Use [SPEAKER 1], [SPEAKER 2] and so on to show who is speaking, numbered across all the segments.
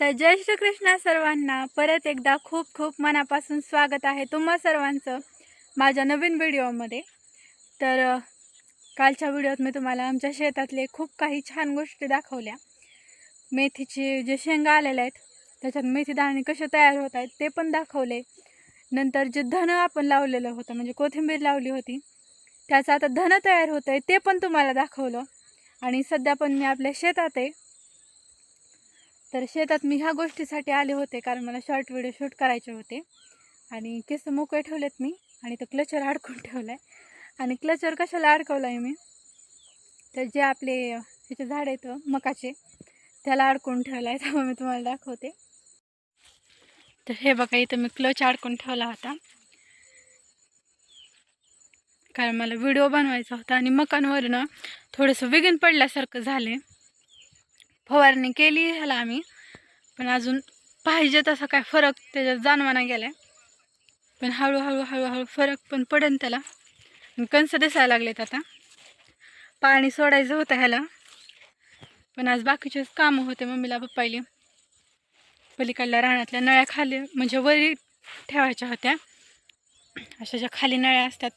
[SPEAKER 1] तर जय श्रीकृष्ण सर्वांना. परत एकदा खूप खूप मनापासून स्वागत आहे तुम्हा सर्वांचं माझ्या नवीन व्हिडिओमध्ये. तर कालच्या व्हिडिओत मी तुम्हाला आमच्या शेतातले खूप काही छान गोष्टी दाखवल्या. मेथीचे जे शेंगा आलेल्या आहेत त्याच्यात मेथी दाणे कसे तयार होत आहेत ते पण दाखवले. नंतर जे धनं आपण लावलेलं होतं म्हणजे कोथिंबीर लावली होती त्याचं आता धनं तयार होतं आहे ते पण तुम्हाला दाखवलं. आणि सध्या पण मी आपल्या शेतात आहे. तर शेतात मी ह्या गोष्टीसाठी आले होते कारण मला शॉर्ट व्हिडिओ शूट करायचे होते. आणि केस मोकळे ठेवलेत मी आणि तो क्लचर अडकून ठेवला आहे आणि क्लचर कशाला अडकवला आहे मी? तर जे आपले ह्याचे झाड आहेत मकाचे त्याला अडकून ठेवला आहे त्यामुळे मी तुम्हाला दाखवते. तर हे बघा इथं मी क्लच अडकून ठेवला होता. कारण मला व्हिडिओ बनवायचा होता आणि मकांवरनं थोडंसं विगीन पडल्यासारखं झालं फवारणी केली ह्याला आम्ही. पण अजून पाहिजे तसा काय फरक त्याच्यात जाणवाना गेला आहे पण हळूहळू हळूहळू फरक पण पडेल त्याला. कंस दिसायला लागलेत आता. पाणी सोडायचं होतं ह्याला. पण आज बाकीचेच कामं होते मम्मीला पप्पाईले. पलीकडल्या रानातल्या नळ्या खाली म्हणजे वरी ठेवायच्या होत्या. अशा ज्या खाली नळ्या असतात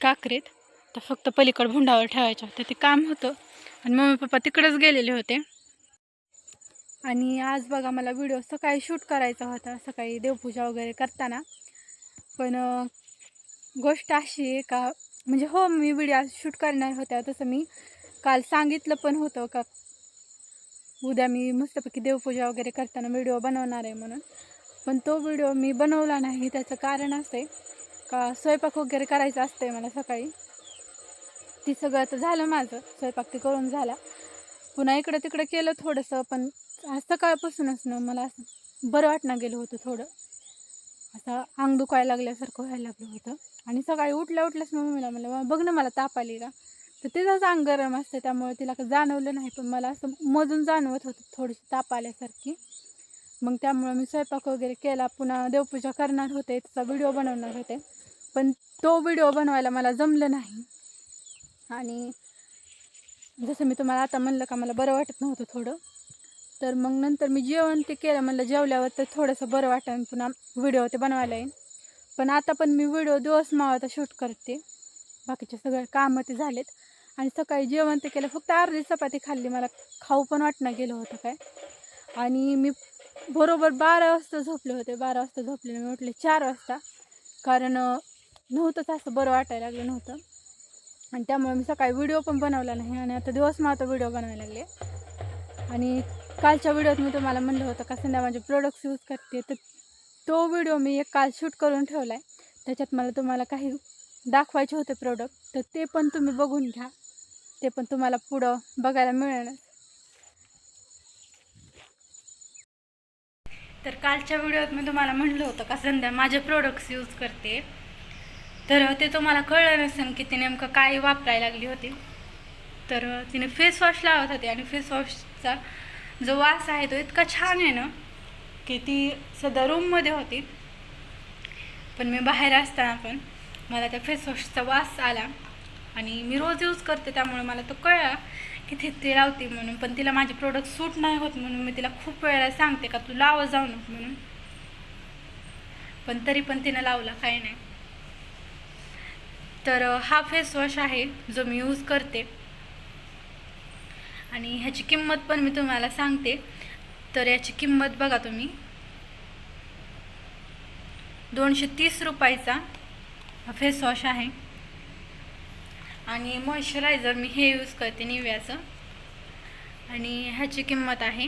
[SPEAKER 1] काकरीत तर फक्त पलीकड भुंडावर ठेवायच्या होत्या. ते काम होतं. आणि मम्मी पप्पा तिकडंच गेलेले होते. आणि आज बघा मला व्हिडिओ सकाळी शूट करायचा होता सकाळी देवपूजा वगैरे करताना. पण गोष्ट अशी आहे का म्हणजे हो मी व्हिडिओ शूट करणार होत्या तसं मी काल सांगितलं पण होतं का उद्या मी मस्तपैकी देवपूजा वगैरे करताना व्हिडिओ बनवणार आहे म्हणून. पण तो व्हिडिओ मी बनवला नाही त्याचं कारण असं आहे का स्वयंपाक वगैरे करायचा असतंय मला सकाळी. ती सगळं तर झालं माझं स्वयंपाक ते करून झाला. पुन्हा इकडं तिकडं केलं थोडंसं पण आज सकाळपासूनच ना मला असं बरं वाटणं गेलं होतं थोडं. असं अंग दुखायला लागल्यासारखं व्हायला लागलं होतं. आणि सकाळी उठल्या उठल्याच मम्मीला म्हणलं "मग बघ ना मला ताप आली का? तर तिचंच अंग गरम असते त्यामुळे तिला का जाणवलं नाही पण मला असं मजून जाणवत होतं थोडीशी ताप आल्यासारखी. मग त्यामुळं मी स्वयंपाक वगैरे केला. पुन्हा देवपूजा करणार होते त्याचा व्हिडिओ बनवणार होते. पण तो व्हिडिओ बनवायला मला जमलं नाही. आणि जसं मी तुम्हाला आता म्हणलं का मला बरं वाटत नव्हतं थोडं. तर मग नंतर मी जेवण ते केलं. म्हणलं जेवल्यावर तर थोडंसं बरं वाटेल पुन्हा व्हिडिओ ते बनवायला येईल. पण आता पण मी व्हिडिओ दिवस मावळता शूट करते. बाकीचे सगळे कामं ते झालेत. आणि सकाळी जेवण ते केलं. फक्त अर्धी चपाती खाल्ली. मला खाऊ पण वाटणं गेलं होतं काय. आणि मी बरोबर बारा वाजता झोपले होते. बारा वाजता झोपले मी उठले चार वाजता. कारण नव्हतंच असं बरं वाटायला लागलं नव्हतं. आणि त्यामुळे मी सकाळी व्हिडिओ पण बनवला नाही. आणि आता दिवस मावता व्हिडिओ बनवायला लागले. आणि कालच्या व्हिडिओत मी तुम्हाला म्हणलं होतं का संध्या माझे प्रोडक्ट्स यूज करते. तर तो व्हिडिओ मी एक काल शूट करून ठेवला आहे त्याच्यात मला तुम्हाला काही दाखवायचे होते प्रोडक्ट तर ते पण तुम्ही बघून घ्या. ते पण तुम्हाला पुढं बघायला मिळेल तर कालच्या व्हिडिओत मी तुम्हाला म्हणलं होतं का संध्या माझे प्रोडक्ट्स यूज करते. तर ते तुम्हाला कळलं नसेल की ती नेमकं काय वापरायला लागली होती. तर तिने फेस वॉश लावत होते आणि फेसवॉशचा जो वास आहे तो इतका छान आहे ना की ती सध्या रूममध्ये होती. पण मी बाहेर असताना पण मला त्या फेसवॉशचा वास आला आणि मी रोज यूज करते त्यामुळे मला तो कळला की ती ती लावते म्हणून. पण तिला माझे प्रोडक्ट सूट नाही होत म्हणून मी तिला खूप वेळेला सांगते का तू लावं जाऊ नको म्हणून. पण तरी पण तिनं लावला काही नाही. तर हा फेसवॉश आहे जो मी यूज करते. आणि ह्याची किंमत पण मी तुम्हाला सांगते. तर याची किंमत बघा तुम्ही. दोनशे तीस रुपयाचा फेसवॉश फेस वॉश आहे. आणि मॉइश्चरायझर मी हे यूज करते निव्याचं. आणि ह्याची किंमत आहे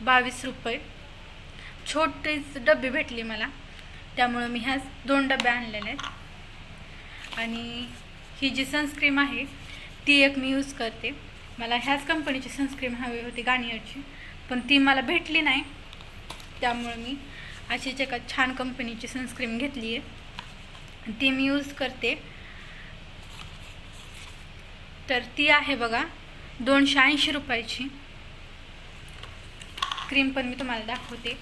[SPEAKER 1] बावीस रुपये. छोटीच डबी भेटली मला. त्यामुळं मी ह्याच दोन डबे आणलेले आहेत. आणि ही जी सनस्क्रीम आहे ती एक मी यूज करते. मला ह्याच कंपनीची सनस्क्रीम हवी होती गार्नियरची पण ती मला भेटली नाही. त्यामुळे मी अशीच एका छान कंपनीची सनस्क्रीम घेतली आहे. ती मी यूज करते. तर ती आहे बघा दोनशे ऐंशी रुपयाची. क्रीम पण मी तुम्हाला दाखवते.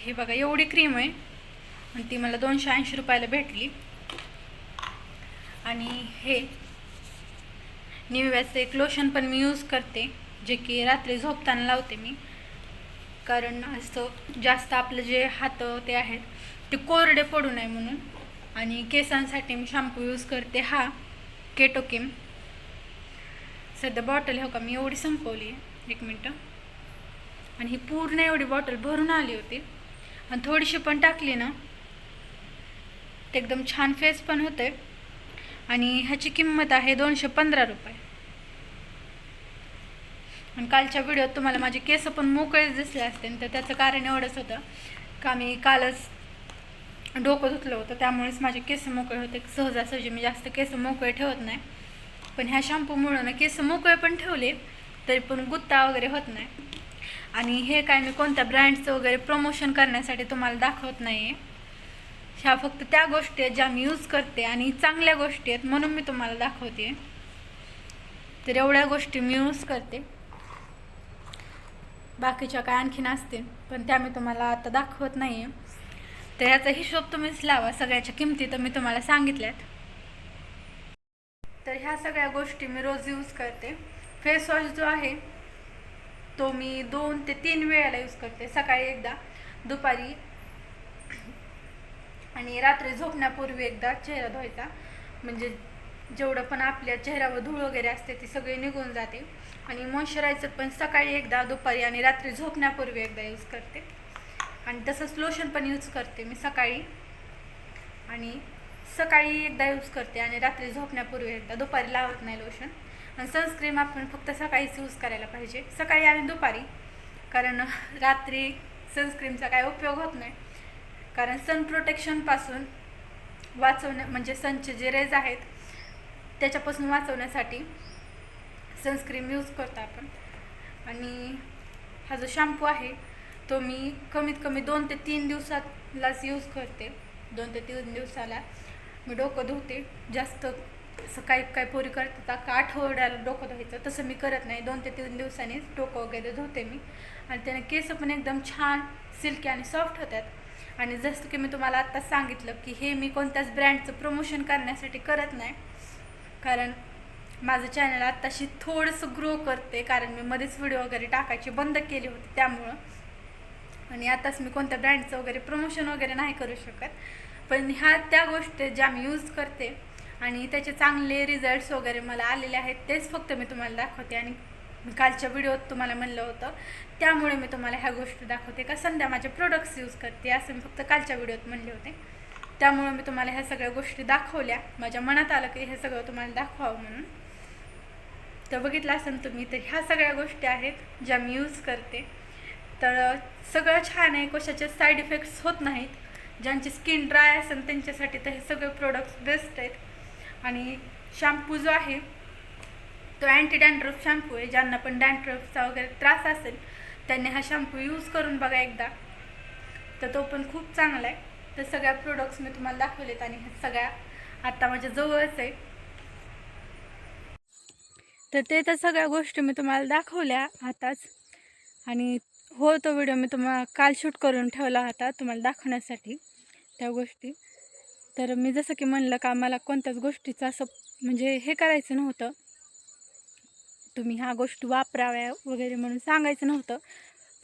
[SPEAKER 1] हे बघा एवढी क्रीम आहे. आणि ती मला दोनशे ऐंशी रुपयाला भेटली. आणि हे निव्याचं एक लोशन पण मी यूज करते जे की रात्री झोपताना लावते मी. कारण असं जास्त आपलं जे हात ते आहेत ते कोरडे पडू नये म्हणून. आणि केसांसाठी मी शॅम्पू यूज करते हा केटोकेम सध्या बॉटल हो का मी एवढी संपवली आहे. एक मिनटं. आणि ही पूर्ण एवढी बॉटल भरून आली होती. आणि थोडीशी पण टाकली ना ते एकदम छान फेस पण होते आणि ह्याची किंमत आहे दोनशे पंधरा रुपये. आणि कालच्या व्हिडिओत तुम्हाला माझे केस पण मोकळेच दिसले असते तर त्याचं कारण एवढंच होतं का मी कालच डोकं धुतलं होतं त्यामुळेच माझे केस मोकळे होते. सहजासहजी मी जास्त केस मोकळे ठेवत नाही. पण ह्या शॅम्पूमुळं ना केस मोकळे पण ठेवले तरी पण गुत्ता वगैरे होत नाही. आणि हे काय मी कोणत्या ब्रँडचं वगैरे प्रमोशन करण्यासाठी तुम्हाला दाखवत नाही आहे ह्या फक्त त्या गोष्टी आहेत ज्या मी यूज करते आणि चांगल्या गोष्टी आहेत म्हणून मी तुम्हाला दाखवते. तर एवढ्या गोष्टी मी यूज करते. बाकीच्या काय आणखीन असतील पण त्या मी तुम्हाला आता दाखवत नाही आहे तर ह्याचा हिशोब तुम्हीच लावा सगळ्याच्या किमती तर मी तुम्हाला सांगितल्यात. तर ह्या सगळ्या गोष्टी मी रोज यूज करते. फेस वॉश जो आहे तो मी दोन ते तीन वेळेला यूज करते सकाळी एकदा दुपारी. आणि रात्री झोपण्यापूर्वी एकदा चेहरा धुवायचा. म्हणजे जेवढं पण आपल्या चेहऱ्यावर धूळ वगैरे असते ती सगळी निघून जाते. आणि मॉइश्चरायझर पण सकाळी एकदा दुपारी आणि रात्री झोपण्यापूर्वी एकदा यूज करते. आणि तसंच लोशन पण यूज करते मी सकाळी. आणि सकाळी एकदा यूज करते आणि रात्री झोपण्यापूर्वी एकदा दुपारी लावत नाही लोशन सनस्क्रीम आपण फक्त सकाळीच यूज करायला पाहिजे. सकाळी आणि दुपारी. कारण रात्री सनस्क्रीमचा काय उपयोग होत नाही. कारण सन प्रोटेक्शनपासून वाचवण्या म्हणजे सनचे जे रेज आहेत त्याच्यापासून वाचवण्यासाठी सनस्क्रीम यूज करतो आपण. आणि हा जो शॅम्पू आहे तो मी कमीत कमी दोन ते तीन दिवसालाच यूज करते. दोन ते तीन दिवसाला मी डोकं धुते. जास्त असं काही काही पोरी करतात का आठवड्याला डोकं धुवायचं? तसं मी करत नाही. दोन ते तीन दिवसांनीच डोकं वगैरे धुते मी. आणि त्याने केस पण एकदम छान सिल्की आणि सॉफ्ट होतात. आणि जसं की मी तुम्हाला आत्ताच सांगितलं की हे मी कोणत्याच ब्रँडचं प्रमोशन करण्यासाठी करत नाही. कारण माझं चॅनल आत्ताशी थोडंसं ग्रो करते. कारण मी मध्येच व्हिडिओ वगैरे टाकायची बंद केली होती त्यामुळं. आणि आताच मी कोणत्या ब्रँडचं वगैरे प्रमोशन वगैरे नाही करू शकत. पण ह्या त्या गोष्टी ज्या मी यूज करते आणि त्याचे चांगले रिझल्ट्स वगैरे मला आलेले आहेत तेच फक्त मी तुम्हाला दाखवते. आणि मी कालच्या व्हिडिओत तुम्हाला म्हणलं होतं त्यामुळे मी तुम्हाला ह्या गोष्टी दाखवते का? संध्या माझे प्रोडक्ट्स यूज करते असं मी फक्त कालच्या व्हिडिओत म्हणले होते. त्यामुळे मी तुम्हाला ह्या सगळ्या गोष्टी दाखवल्या. माझ्या मनात आलं की हे सगळं तुम्हाला दाखवावं म्हणून. तर बघितलं असेल तुम्ही तर ह्या सगळ्या गोष्टी आहेत ज्या मी यूज करते. तर सगळं छान आहे कशाचे साईड इफेक्ट्स होत नाहीत. ज्यांची स्किन ड्राय असेल त्यांच्यासाठी तर हे सगळे प्रोडक्ट्स बेस्ट आहेत. आणि शॅम्पू जो आहे तो अँटी डॅन्ड्रफ शॅम्पू आहे ज्यांना पण डॅन्ड्रफचा वगैरे त्रास असेल त्यांनी हा शॅम्पू यूज करून बघा एकदा. तर तो पण खूप चांगला आहे. तर सगळ्या प्रोडक्ट्स मी तुम्हाला दाखवलेत आणि ह्या सगळ्या आत्ता माझ्या जवळच आहे. तर ते तर सगळ्या गोष्टी मी तुम्हाला दाखवल्या आताच. आणि हो तो व्हिडिओ मी तुम्हाला काल शूट करून ठेवला होता तुम्हाला दाखवण्यासाठी त्या गोष्टी. तर मी जसं की म्हणलं का मला कोणत्याच गोष्टीचं असं म्हणजे हे करायचं नव्हतं. तुम्ही ह्या गोष्टी वापराव्या वगैरे म्हणून सांगायचं नव्हतं.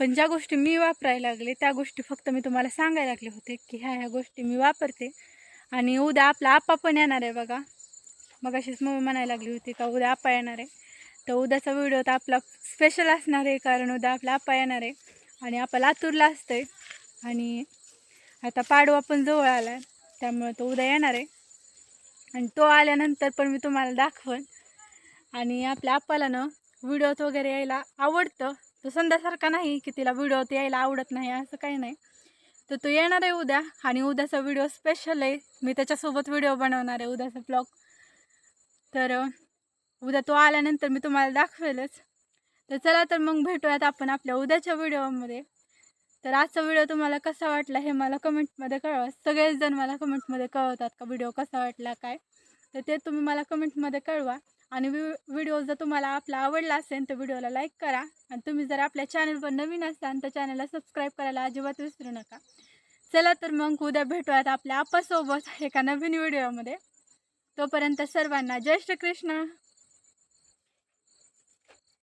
[SPEAKER 1] पण ज्या गोष्टी मी वापरायला लागले त्या गोष्टी फक्त मी तुम्हाला सांगायला लागले होते की ह्या ह्या गोष्टी मी वापरते. आणि उद्या आपला आपा पण येणार आहे बघा. मग अशीच मम्मी म्हणायला लागली होती का उद्या आपा येणार आहे. तर उद्याचा व्हिडिओ तर आपला स्पेशल असणार आहे कारण उद्या आपला आपा येणार आहे. आणि आपा लातूरला आहे आणि आता पाडवा पण जवळ आला आहे त्यामुळे तो उद्या येणार आहे. आणि तो आल्यानंतर पण मी तुम्हाला दाखवन. आणि आपल्या आप्पाला ना व्हिडिओत वगैरे यायला आवडतं. तो संध्यासारखा नाही की तिला व्हिडिओत यायला आवडत नाही असं काही नाही. तर तो येणार आहे उद्या. आणि उद्याचा व्हिडिओ स्पेशल आहे. मी त्याच्यासोबत व्हिडिओ बनवणार आहे उद्याचा ब्लॉग तर उद्या तो आल्यानंतर मी तुम्हाला दाखवेलच. तर चला तर मग भेटूयात आपण आपल्या उद्याच्या व्हिडिओमध्ये. तर आजचा व्हिडिओ तुम्हाला कसा वाटला हे मला कमेंटमध्ये कळवा. सगळेच जण मला कमेंटमध्ये कळवतात का व्हिडिओ कसा वाटला काय? तर ते तुम्ही मला कमेंटमध्ये कळवा. आणि व्हिडिओ जर तुम्हाला आपला आवडला असेल तर व्हिडिओला लाईक करा. आणि तुम्ही जर आपल्या चॅनलवर नवीन असाल तर चॅनलला सबस्क्राईब करायला अजिबात विसरू नका. चला तर मग उद्या भेटूयात आपल्या आपासोबत एका नवीन व्हिडिओमध्ये तोपर्यंत सर्वांना जय श्रीकृष्ण